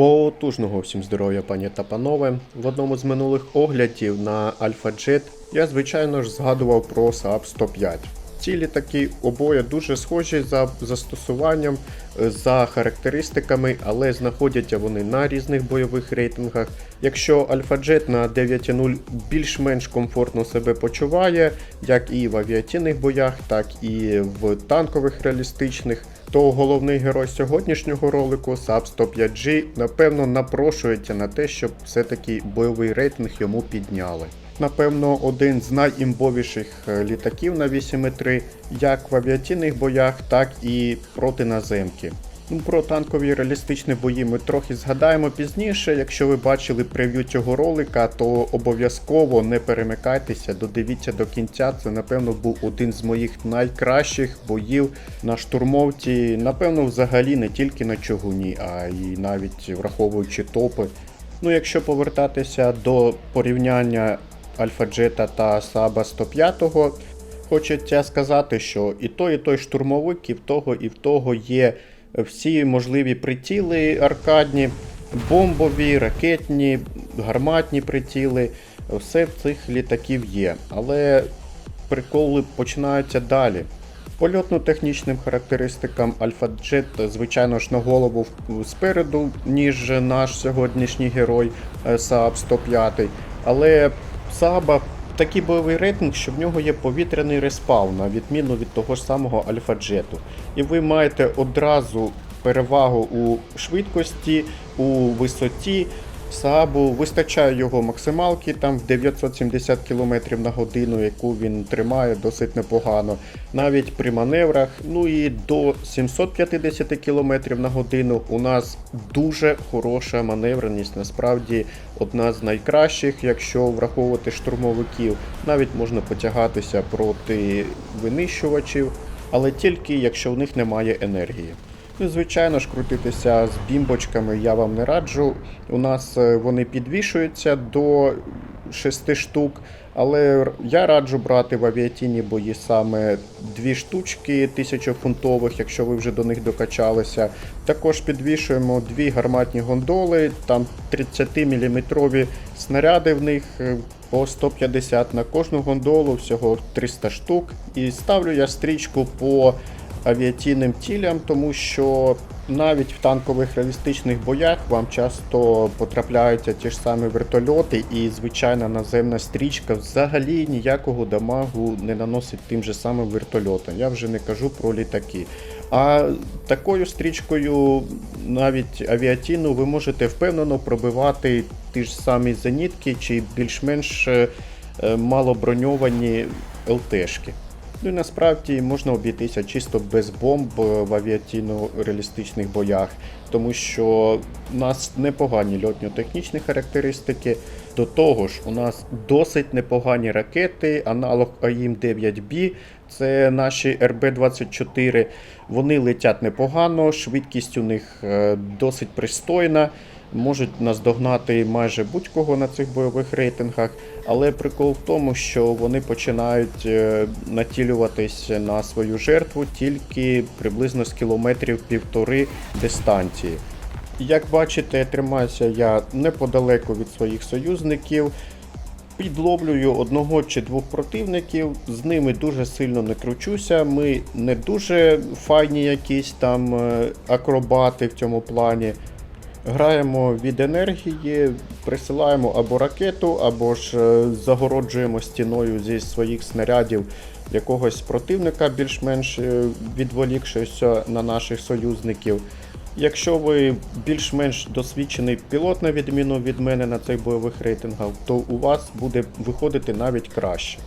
Потужного всім здоров'я, пані та панове. В одному з минулих оглядів на Alpha Jet я, звичайно ж, згадував про Saab 105. Ці літаки обоє дуже схожі за застосуванням, е, за характеристиками, але знаходяться вони на різних бойових рейтингах. Якщо Jet на 9.0 більш-менш комфортно себе почуває, як і в авіаційних боях, так і в танкових реалістичних, то головний герой сьогоднішнього ролику Saab 105G напевно напрошується на те, щоб все-таки бойовий рейтинг йому підняли. Напевно, один з найімбовіших е, літаків на 8.3 як в авіаційних боях, так і проти наземки. Ну, про танкові реалістичні бої ми трохи згадаємо пізніше. Якщо ви бачили прев'ю цього ролика, то обов'язково не перемикайтеся, додивіться до кінця. Це, напевно, був один з моїх найкращих боїв на штурмовці. Напевно, взагалі не тільки на чогуні, а й навіть враховуючи топи. Ну, якщо повертатися до порівняння Альфа Джета та Саба 105, хочеться сказати, що і той, і той штурмовик, і в того, і в того є всі можливі приціли аркадні, бомбові, ракетні, гарматні приціли. Все в цих літаків є. Але приколи починаються далі. Польотно-технічним характеристикам Альфа Джет, звичайно ж, на голову спереду, ніж наш сьогоднішній герой е, Saab 105. Але Сааба такий бойовий рейтинг, що в нього є повітряний респаун, на відміну від того ж самого Альфа Джету. І ви маєте одразу перевагу у швидкості, у висоті. Саабу вистачає його максималки там в 970 км на годину, яку він тримає досить непогано. Навіть при маневрах, ну і до 750 км на годину у нас дуже хороша маневреність. Насправді одна з найкращих, якщо враховувати штурмовиків. Навіть можна потягатися проти винищувачів, але тільки якщо в них немає енергії. Звичайно ж, крутитися з бімбочками я вам не раджу. У нас е, вони підвішуються до 6 штук, але я раджу брати в авіаційні бої саме дві штучки тисячофунтових, якщо ви вже до них докачалися. Також підвішуємо дві гарматні гондоли, там 30-мм снаряди в них. е, По 150 на кожну гондолу, всього 300 штук. І ставлю я стрічку по авіаційним цілям, тому що навіть в танкових реалістичних боях вам часто потрапляються ті ж самі вертольоти, і звичайна наземна стрічка взагалі ніякого дамагу не наносить тим же самим вертольотам. Я вже не кажу про літаки. А такою стрічкою, навіть авіаційну, ви можете впевнено пробивати ті ж самі зенітки чи більш-менш е, е, малоброньовані ЛТшки. Ну і насправді можна обійтися чисто без бомб е, в авіаційно-реалістичних боях, тому що у нас непогані льотньо-технічні характеристики. До того ж, у нас досить непогані ракети, аналог АІМ-9Б, це наші РБ-24. Вони летять непогано, швидкість у них е, досить пристойна. Можуть наздогнати майже будь-кого на цих бойових рейтингах, але прикол в тому, що вони починають е, націлюватись на свою жертву тільки приблизно з кілометрів півтори дистанції. Як бачите, тримаюся я неподалеку від своїх союзників. Підловлюю одного чи двох противників, з ними дуже сильно не кручуся. Ми не дуже файні якісь там е, акробати в цьому плані. Граємо від енергії, присилаємо або ракету, або ж е, загороджуємо стіною зі своїх снарядів якогось противника, більш-менш е, відволікшися на наших союзників. Якщо ви більш-менш досвідчений пілот, на відміну від мене на цих бойових рейтингах, то у вас буде виходити навіть краще.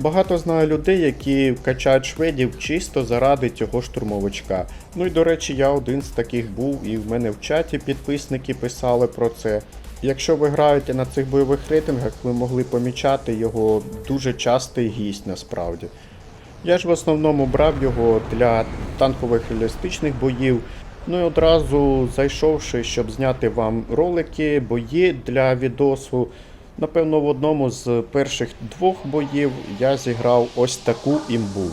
Багато знаю людей, які качають шведів чисто заради цього штурмовичка. Ну і до речі, я один з таких був, і в мене в чаті підписники писали про це. Якщо ви граєте на цих бойових рейтингах, ви могли помічати його дуже частий гість насправді. Я ж в основному брав його для танкових реалістичних боїв. Ну і одразу зайшовши, щоб зняти вам ролики, бої для відосу. Напевно, в одному з перших двох боїв я зіграв ось таку імбу.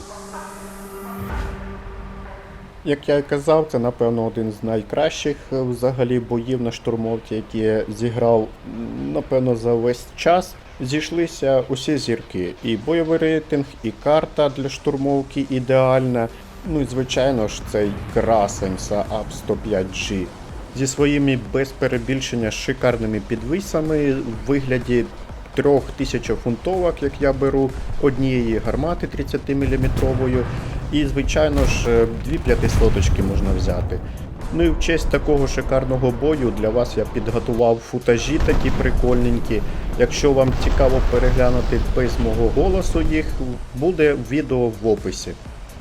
Як я і казав, це напевно один з найкращих е, взагалі боїв на штурмовці, які я зіграв напевно за весь час. Зійшлися усі зірки. І бойовий рейтинг, і карта для штурмовки ідеальна. Ну і звичайно ж цей красень Saab 105G зі своїми без перебільшення шикарними підвисами в вигляді трьох тисячофунтовок, як я беру, однієї гармати 30-мм, і, звичайно ж, е, дві п'ятисоточки можна взяти. Ну і в честь такого шикарного бою для вас я підготував футажі такі прикольненькі. Якщо вам цікаво переглянути без мого голосу їх, буде відео в описі.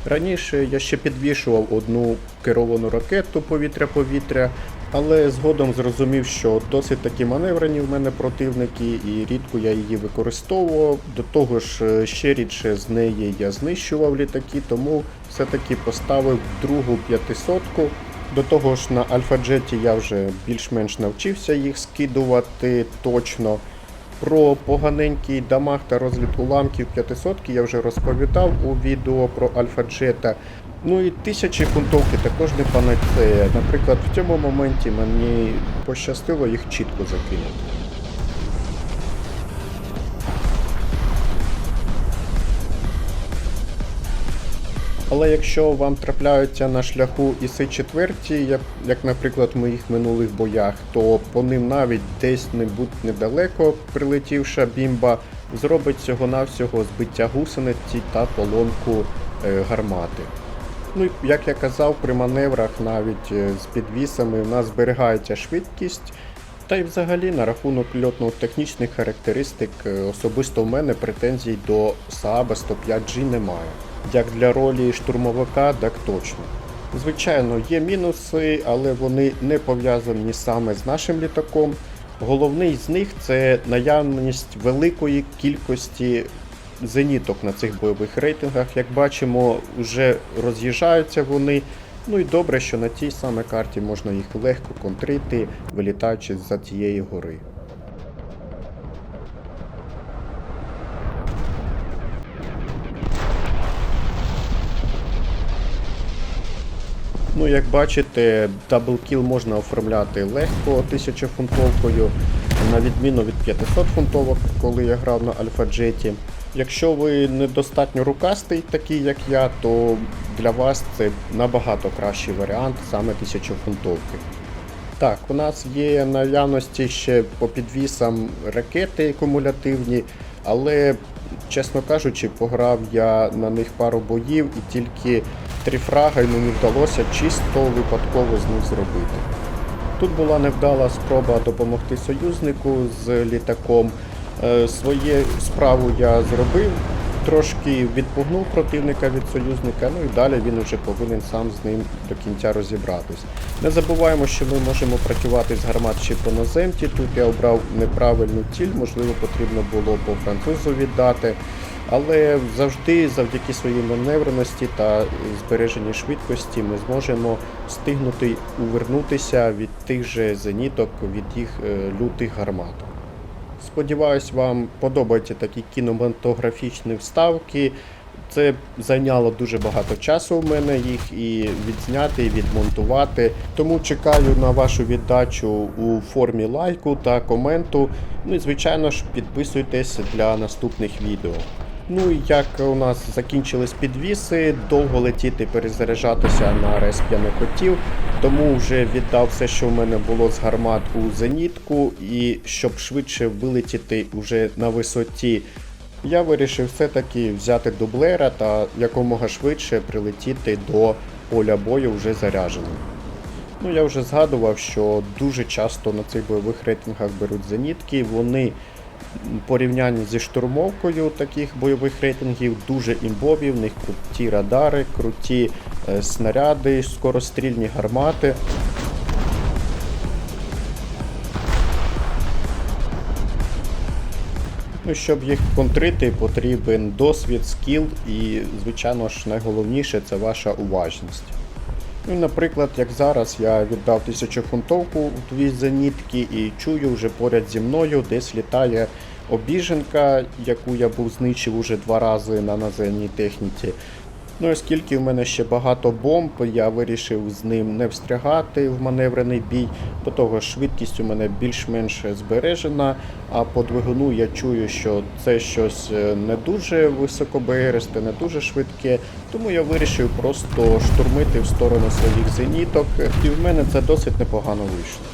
Раніше я ще підвішував одну керовану ракету повітря-повітря, але згодом зрозумів, що досить такі маневрені в мене противники, і рідко я її використовував. До того ж, е, ще рідше з неї я знищував літаки, тому все-таки поставив другу п'ятисотку. До того ж, на Альфа-Джеті я вже більш-менш навчився їх скидувати точно. Про поганенький дамаг та розліт уламків 500 я вже розповідав у відео про Альфа-Джета. Ну і тисячі фунтовки також не панацея. Наприклад, в цьому моменті мені пощастило їх чітко закинути. Але якщо вам трапляються на шляху іси четверті, як, як наприклад в моїх минулих боях, то по ним навіть десь-небудь недалеко прилетівша бімба зробить всього-навсього збиття гусениці та поломку е, гармати. Ну, як я казав, при маневрах навіть е, з підвісами в нас зберігається швидкість. Та й взагалі на рахунок льотно-технічних характеристик е, особисто в мене претензій до Saab 105G немає. Як для ролі штурмовика, так точно. Звичайно, є мінуси, але вони не пов'язані саме з нашим літаком. Головний з них це наявність великої кількості зеніток на цих бойових рейтингах. Як бачимо, вже роз'їжджаються вони. Ну і добре, що на тій саме карті можна їх легко контрити, вилітаючи за тієї гори. Ну, як бачите, даблкіл можна оформляти легко 1000 фунтовкою, на відміну від 500 фунтовок, коли я грав на Альфа-Джеті. Якщо ви недостатньо рукастий, такий як я, то для вас це набагато кращий варіант саме 1000 фунтовки. Так, у нас є наявності ще по підвісам ракети кумулятивні, але, чесно кажучи, пограв я на них пару боїв і тільки три фрага і мені вдалося чисто випадково з них зробити. Тут була невдала спроба допомогти союзнику з літаком. Е, Своє справу я зробив, трошки відпугнув противника від союзника, ну і далі він вже повинен сам з ним до кінця розібратись. Не забуваємо, що ми можемо працювати з гармат ще по наземті. Тут я обрав неправильну ціль, можливо, потрібно було по французу віддати. Але завжди, завдяки своїй маневреності та збереженій швидкості, ми зможемо встигнути увернутися від тих же зеніток, від їх е, лютих гармат. Сподіваюсь, вам подобаються такі кінематографічні вставки. Це зайняло дуже багато часу у мене їх і відзняти, і відмонтувати. Тому чекаю на вашу віддачу у формі лайку та коменту. Ну і звичайно ж підписуйтесь для наступних відео. Ну і як у нас закінчились підвіси, довго летіти, перезаряджатися на респ я не хотів, тому вже віддав все, що в мене було з гармат у зенітку, і щоб швидше вилетіти вже на висоті, я вирішив все-таки взяти дублера та якомога швидше прилетіти до поля бою вже зарядженим. Ну, я вже згадував, що дуже часто на цих бойових рейтингах беруть зенітки. Вони порівнянні зі штурмовкою таких бойових рейтингів дуже імбові, в них круті радари, круті е, снаряди, скорострільні гармати. Ну, щоб їх контрити, потрібен досвід, скіл і, звичайно ж, найголовніше це ваша уважність. Ну, і, наприклад, як зараз я віддав 1000 фунтовку у дві зенітки і чую вже поряд зі мною десь літає обіженка, яку я був знищив уже два рази на наземній техніці. Ну, оскільки в мене ще багато бомб, я вирішив з ним не встрягати в маневрений бій. До того швидкість у мене більш-менш збережена, а по двигуну я чую, що це щось е, не дуже високоберисте, не дуже швидке. Тому я вирішив просто штурмити в сторону своїх зеніток, і в мене це досить непогано вийшло.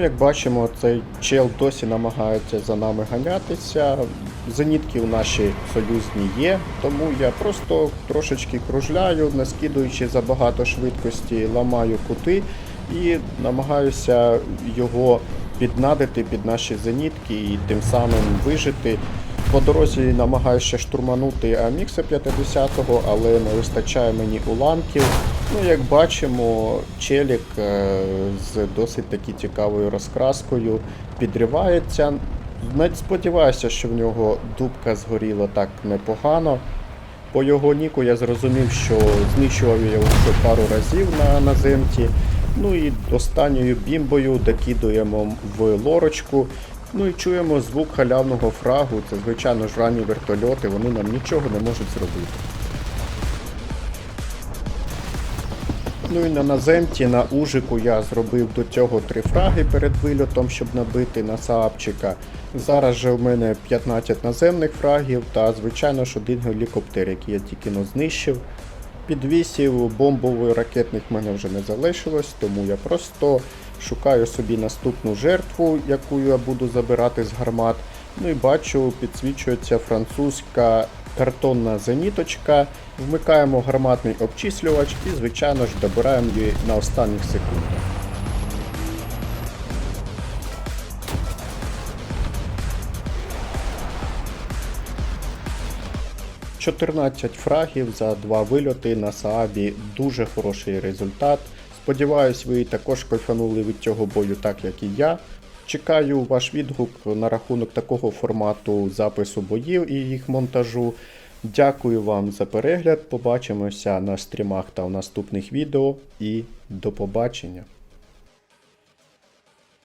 Як бачимо, цей чел досі намагається за нами ганятися. Зенітки у наші союзні є, тому я просто трошечки кружляю, не скидуючи забагато швидкості, ламаю кути і намагаюся його піднадити під наші зенітки і тим самим вижити. По дорозі намагаюся штурманути Амікса 50-го, але не вистачає мені уламків. Ну, як бачимо, челік е, з досить таки цікавою розкраскою підривається. Навіть сподіваюся, що в нього дубка згоріла так непогано. По його ніку я зрозумів, що знищував його вже пару разів на наземці. Ну і останньою бімбою докидуємо в лорочку. Ну і чуємо звук халявного фрагу. Це, звичайно ж, ранні вертольоти, вони нам нічого не можуть зробити. Ну і на наземці, на ужику я зробив до цього три фраги перед вильотом, щоб набити на Саапчика. Зараз же в мене 15 наземних фрагів та, звичайно ж, один гелікоптер, який я тільки но знищив. Підвісів бомбових ракетних в мене вже не залишилось, тому я просто шукаю собі наступну жертву, яку я буду забирати з гармат. Ну і бачу, підсвічується французька картонна зеніточка. Вмикаємо гарматний обчислювач і, звичайно ж, добираємо її на останніх секундах. – 14 фрагів за два вильоти на Саабі дуже хороший результат. Сподіваюсь, ви також кайфанули від цього бою, так як і я. Чекаю ваш відгук на рахунок такого формату запису боїв і їх монтажу. Дякую вам за перегляд. Побачимося на стрімах та в наступних відео. І до побачення!